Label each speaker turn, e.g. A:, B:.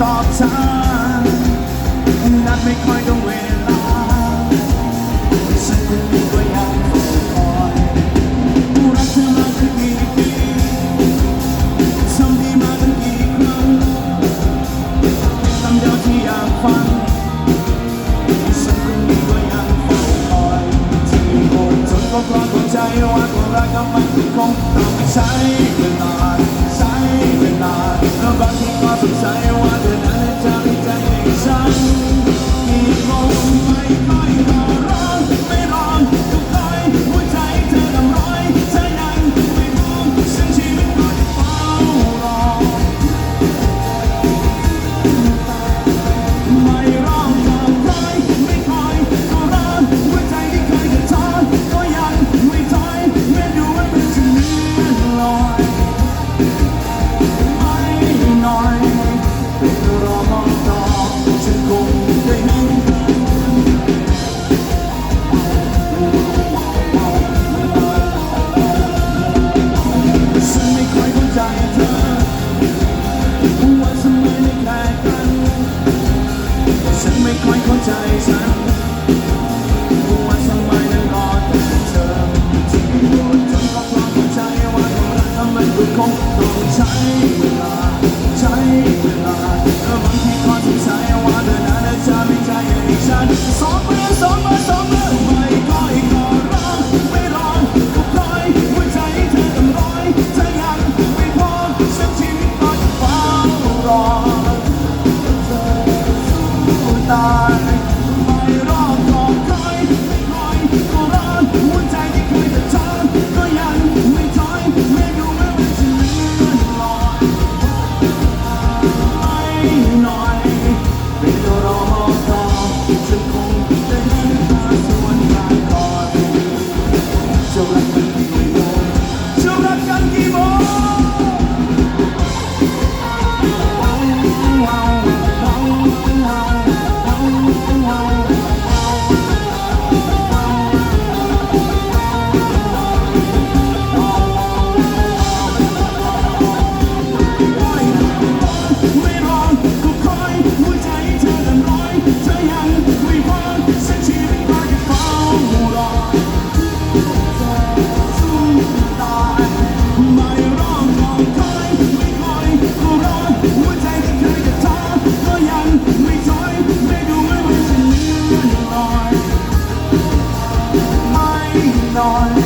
A: ตอบช้านัดไม่ค่อยต้องเวลาฉันคนนี้ก็ยังเฝ้าคอยรักเธอมาตั้งกี่ปีทำดีมาตั้งกี่ครั้งคำเดียวที่อยากฟังฉันคนนี้ก็ยังเฝ้าคอยที่คงจนก็เพราะเข้าใจว่าความรักกับมันคงต้องใช้เวลา ค่อยเข้าใจฉันว่าทำไมนั้นอแต่เธอที่โดนจนก็เพราะเข้าใจว่าความรักมันก็คงต้องใช้เวลาใช้เวลาบางทีก็ทิ้งใส noise.